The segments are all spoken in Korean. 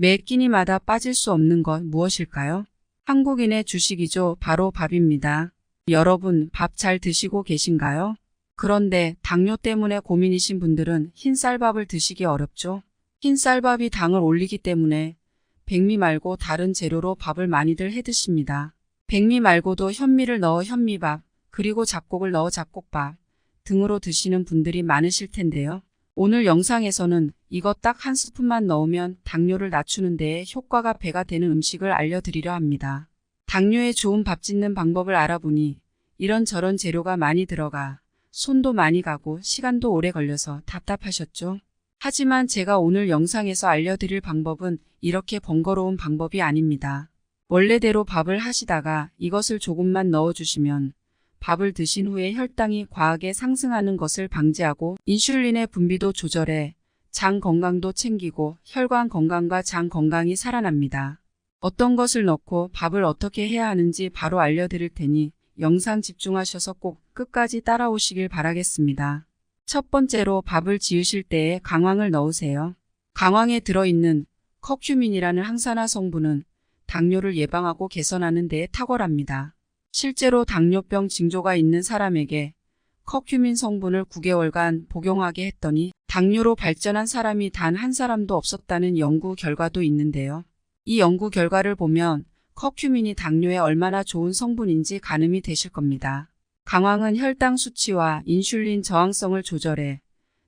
매 끼니마다 빠질 수 없는 것 무엇일까요? 한국인의 주식이죠. 바로 밥입니다. 여러분, 밥 잘 드시고 계신가요? 그런데 당뇨 때문에 고민이신 분들은 흰쌀밥을 드시기 어렵죠. 흰쌀밥이 당을 올리기 때문에 백미 말고 다른 재료로 밥을 많이들 해 드십니다. 백미 말고도 현미를 넣어 현미밥, 그리고 잡곡을 넣어 잡곡밥 등으로 드시는 분들이 많으실 텐데요. 오늘 영상에서는 이것 딱 한 스푼만 넣으면 당뇨를 낮추는 데에 효과가 배가 되는 음식을 알려드리려 합니다. 당뇨에 좋은 밥 짓는 방법을 알아보니 이런저런 재료가 많이 들어가 손도 많이 가고 시간도 오래 걸려서 답답하셨죠? 하지만 제가 오늘 영상에서 알려드릴 방법은 이렇게 번거로운 방법이 아닙니다. 원래대로 밥을 하시다가 이것을 조금만 넣어주시면 밥을 드신 후에 혈당이 과하게 상승하는 것을 방지하고 인슐린의 분비도 조절해 장 건강도 챙기고 혈관 건강과 장 건강이 살아납니다. 어떤 것을 넣고 밥을 어떻게 해야 하는지 바로 알려드릴 테니 영상 집중하셔서 꼭 끝까지 따라오시길 바라겠습니다. 첫 번째로 밥을 지으실 때에 강황을 넣으세요. 강황에 들어있는 커큐민이라는 항산화 성분은 당뇨를 예방하고 개선하는 데에 탁월합니다. 실제로 당뇨병 징조가 있는 사람에게 커큐민 성분을 9개월간 복용하게 했더니 당뇨로 발전한 사람이 단 한 사람도 없었다는 연구 결과도 있는데요. 이 연구 결과를 보면 커큐민이 당뇨에 얼마나 좋은 성분인지 가늠이 되실 겁니다. 강황은 혈당 수치와 인슐린 저항성을 조절해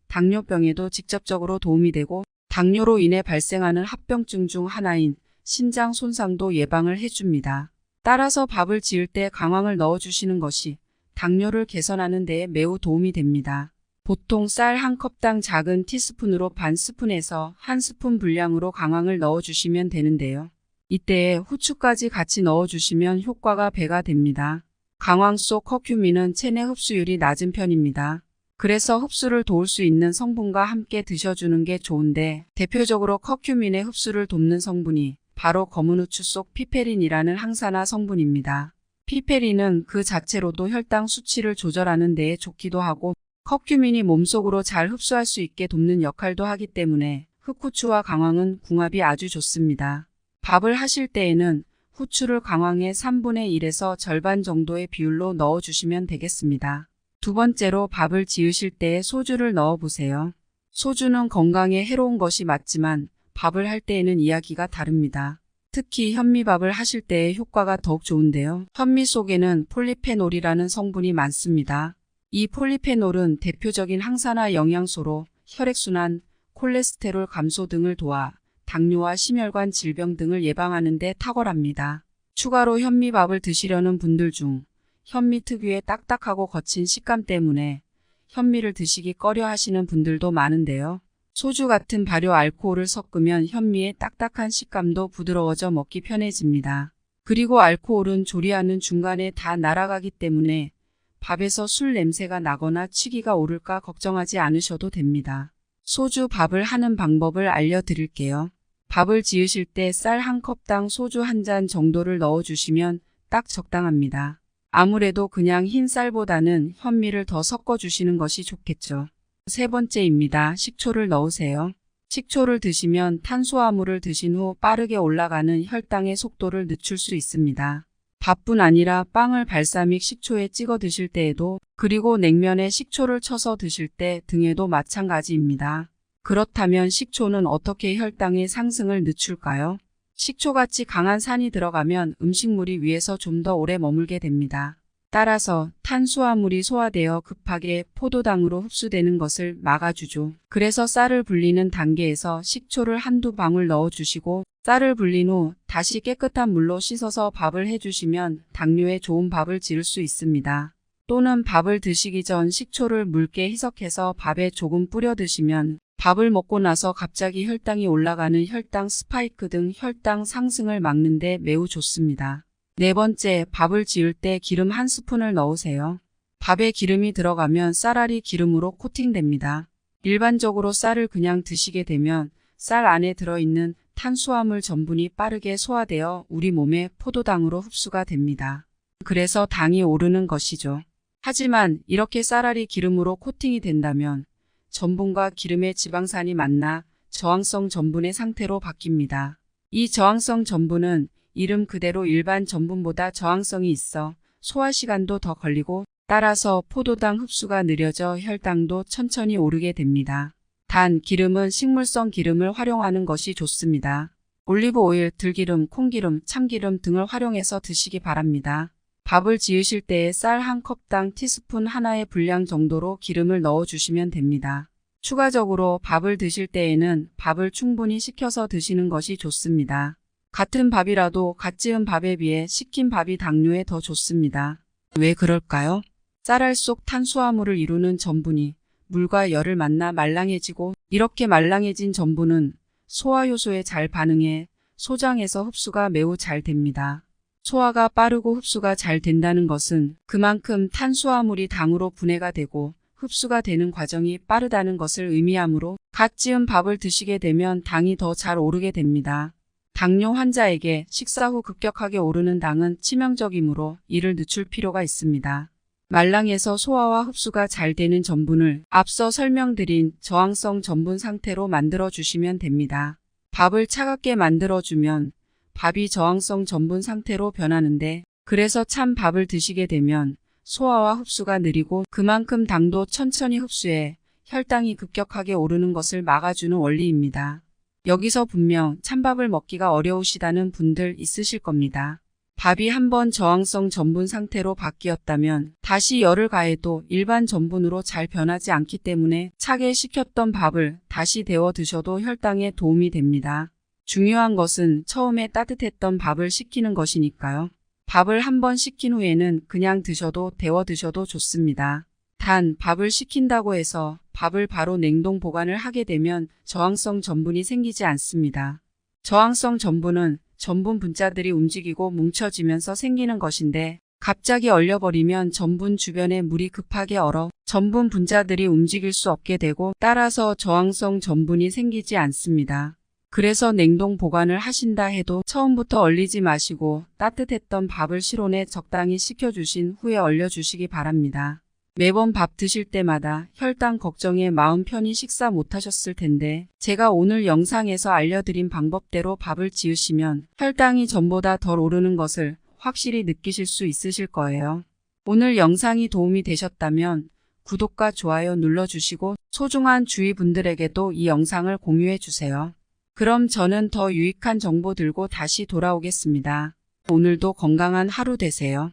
당뇨병에도 직접적으로 도움이 되고 당뇨로 인해 발생하는 합병증 중 하나인 신장 손상도 예방을 해줍니다. 따라서 밥을 지을 때 강황을 넣어주시는 것이 당뇨를 개선하는 데에 매우 도움이 됩니다. 보통 쌀 한 컵당 작은 티스푼으로 반 스푼에서 한 스푼 분량으로 강황을 넣어주시면 되는데요. 이때에 후추까지 같이 넣어주시면 효과가 배가 됩니다. 강황 속 커큐민은 체내 흡수율이 낮은 편입니다. 그래서 흡수를 도울 수 있는 성분과 함께 드셔주는 게 좋은데 대표적으로 커큐민의 흡수를 돕는 성분이 바로 검은 후추 속 피페린이라는 항산화 성분입니다. 피페린은 그 자체로도 혈당 수치를 조절하는 데에 좋기도 하고 커큐민이 몸속으로 잘 흡수할 수 있게 돕는 역할도 하기 때문에 흑후추와 강황은 궁합이 아주 좋습니다. 밥을 하실 때에는 후추를 강황의 3분의 1에서 절반 정도의 비율로 넣어주시면 되겠습니다. 두 번째로 밥을 지으실 때에 소주를 넣어보세요. 소주는 건강에 해로운 것이 맞지만 밥을 할 때에는 이야기가 다릅니다. 특히 현미밥을 하실 때의 효과가 더욱 좋은데요. 현미 속에는 폴리페놀이라는 성분이 많습니다. 이 폴리페놀은 대표적인 항산화 영양소로 혈액순환, 콜레스테롤 감소 등을 도와 당뇨와 심혈관 질병 등을 예방하는 데 탁월합니다. 추가로 현미밥을 드시려는 분들 중 현미 특유의 딱딱하고 거친 식감 때문에 현미를 드시기 꺼려 하시는 분들도 많은데요. 소주 같은 발효 알코올을 섞으면 현미의 딱딱한 식감도 부드러워져 먹기 편해집니다. 그리고 알코올은 조리하는 중간에 다 날아가기 때문에 밥에서 술 냄새가 나거나 취기가 오를까 걱정하지 않으셔도 됩니다. 소주 밥을 하는 방법을 알려드릴게요. 밥을 지으실 때 쌀 한 컵당 소주 한 잔 정도를 넣어주시면 딱 적당합니다. 아무래도 그냥 흰 쌀보다는 현미를 더 섞어주시는 것이 좋겠죠. 세 번째입니다. 식초를 넣으세요. 식초를 드시면 탄수화물을 드신 후 빠르게 올라가는 혈당의 속도를 늦출 수 있습니다. 밥뿐 아니라 빵을 발사믹 식초에 찍어 드실 때에도 그리고 냉면에 식초를 쳐서 드실 때 등에도 마찬가지입니다. 그렇다면 식초는 어떻게 혈당의 상승을 늦출까요? 식초같이 강한 산이 들어가면 음식물이 위에서 좀 더 오래 머물게 됩니다. 따라서 탄수화물이 소화되어 급하게 포도당으로 흡수되는 것을 막아주죠. 그래서 쌀을 불리는 단계에서 식초를 한두 방울 넣어주시고 쌀을 불린 후 다시 깨끗한 물로 씻어서 밥을 해주시면 당뇨에 좋은 밥을 지을 수 있습니다. 또는 밥을 드시기 전 식초를 묽게 희석해서 밥에 조금 뿌려 드시면 밥을 먹고 나서 갑자기 혈당이 올라가는 혈당 스파이크 등 혈당 상승을 막는데 매우 좋습니다. 네 번째, 밥을 지을 때 기름 한 스푼을 넣으세요. 밥에 기름이 들어가면 쌀알이 기름으로 코팅됩니다. 일반적으로 쌀을 그냥 드시게 되면 쌀 안에 들어있는 탄수화물 전분이 빠르게 소화되어 우리 몸에 포도당으로 흡수가 됩니다. 그래서 당이 오르는 것이죠. 하지만 이렇게 쌀알이 기름으로 코팅이 된다면 전분과 기름의 지방산이 만나 저항성 전분의 상태로 바뀝니다. 이 저항성 전분은 이름 그대로 일반 전분보다 저항성이 있어 소화 시간도 더 걸리고 따라서 포도당 흡수가 느려져 혈당도 천천히 오르게 됩니다. 단, 기름은 식물성 기름을 활용하는 것이 좋습니다. 올리브 오일, 들기름, 콩기름, 참기름 등을 활용해서 드시기 바랍니다. 밥을 지으실 때에 쌀 한 컵당 티스푼 하나의 분량 정도로 기름을 넣어 주시면 됩니다. 추가적으로 밥을 드실 때에는 밥을 충분히 식혀서 드시는 것이 좋습니다. 같은 밥이라도 갓 지은 밥에 비해 식힌 밥이 당뇨에 더 좋습니다. 왜 그럴까요? 쌀알 속 탄수화물을 이루는 전분이 물과 열을 만나 말랑해지고 이렇게 말랑해진 전분은 소화효소에 잘 반응해 소장에서 흡수가 매우 잘 됩니다. 소화가 빠르고 흡수가 잘 된다는 것은 그만큼 탄수화물이 당으로 분해가 되고 흡수가 되는 과정이 빠르다는 것을 의미하므로 갓 지은 밥을 드시게 되면 당이 더 잘 오르게 됩니다. 당뇨 환자에게 식사 후 급격하게 오르는 당은 치명적이므로 이를 늦출 필요가 있습니다. 말랑해서 소화와 흡수가 잘 되는 전분을 앞서 설명드린 저항성 전분 상태로 만들어 주시면 됩니다. 밥을 차갑게 만들어 주면 밥이 저항성 전분 상태로 변하는데 그래서 찬 밥을 드시게 되면 소화와 흡수가 느리고 그만큼 당도 천천히 흡수해 혈당이 급격하게 오르는 것을 막아주는 원리입니다. 여기서 분명 찬밥을 먹기가 어려우시다는 분들 있으실 겁니다. 밥이 한번 저항성 전분 상태로 바뀌었다면 다시 열을 가해도 일반 전분으로 잘 변하지 않기 때문에 차게 식혔던 밥을 다시 데워 드셔도 혈당에 도움이 됩니다. 중요한 것은 처음에 따뜻했던 밥을 식히는 것이니까요. 밥을 한번 식힌 후에는 그냥 드셔도 데워 드셔도 좋습니다. 단 밥을 식힌다고 해서 밥을 바로 냉동 보관을 하게 되면 저항성 전분이 생기지 않습니다. 저항성 전분은 전분 분자들이 움직이고 뭉쳐지면서 생기는 것인데 갑자기 얼려버리면 전분 주변에 물이 급하게 얼어 전분 분자들이 움직일 수 없게 되고 따라서 저항성 전분이 생기지 않습니다. 그래서 냉동 보관을 하신다 해도 처음부터 얼리지 마시고 따뜻했던 밥을 실온에 적당히 식혀주신 후에 얼려주시기 바랍니다. 매번 밥 드실 때마다 혈당 걱정에 마음 편히 식사 못하셨을 텐데 제가 오늘 영상에서 알려드린 방법대로 밥을 지으시면 혈당이 전보다 덜 오르는 것을 확실히 느끼실 수 있으실 거예요. 오늘 영상이 도움이 되셨다면 구독과 좋아요 눌러주시고 소중한 주위 분들에게도 이 영상을 공유해 주세요. 그럼 저는 더 유익한 정보 들고 다시 돌아오겠습니다. 오늘도 건강한 하루 되세요.